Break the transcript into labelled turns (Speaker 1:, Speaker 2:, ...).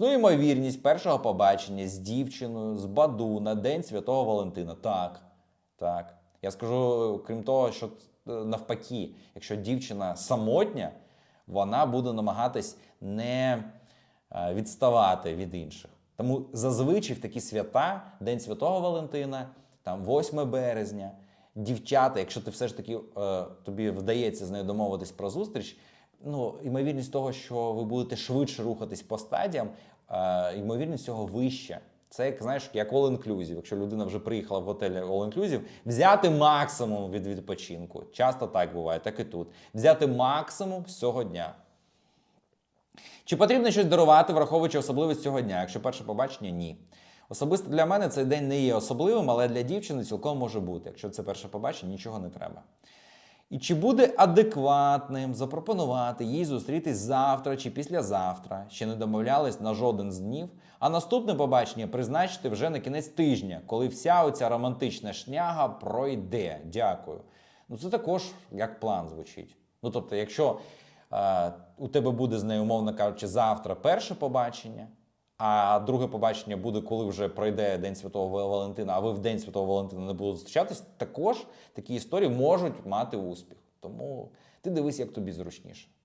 Speaker 1: Існує ймовірність першого побачення з дівчиною, з баду на День Святого Валентина. Так, так. Я скажу, крім того, що е, навпаки, якщо дівчина самотня, вона буде намагатись не е, відставати від інших. Тому зазвичай в такі свята, День Святого Валентина, там 8 березня, дівчата, якщо ти все ж таки е, тобі вдається з нею домовитись про зустріч, ну, ймовірність того, що ви будете швидше рухатись по стадіям, е, ймовірність цього вища. Це як знаєш, як all inclusive. Якщо людина вже приїхала в готель all inclusive, взяти максимум від відпочинку. Часто так буває, так і тут. Взяти максимум з цього дня. Чи потрібно щось дарувати, враховуючи особливість цього дня? Якщо перше побачення, ні. Особисто для мене цей день не є особливим, але для дівчини цілком може бути. Якщо це перше побачення, нічого не треба. І чи буде адекватним запропонувати їй зустрітись завтра чи післязавтра, ще не домовлялись на жоден з днів, а наступне побачення призначити вже на кінець тижня, коли вся оця романтична шняга пройде. Дякую. Ну це також як план звучить. Ну тобто, якщо е, у тебе буде з нею, умовно кажучи, завтра перше побачення, а друге побачення буде, коли вже пройде День Святого Валентина, а ви в День Святого Валентина не будете зустрічатись, також такі історії можуть мати успіх. Тому ти дивись, як тобі зручніше.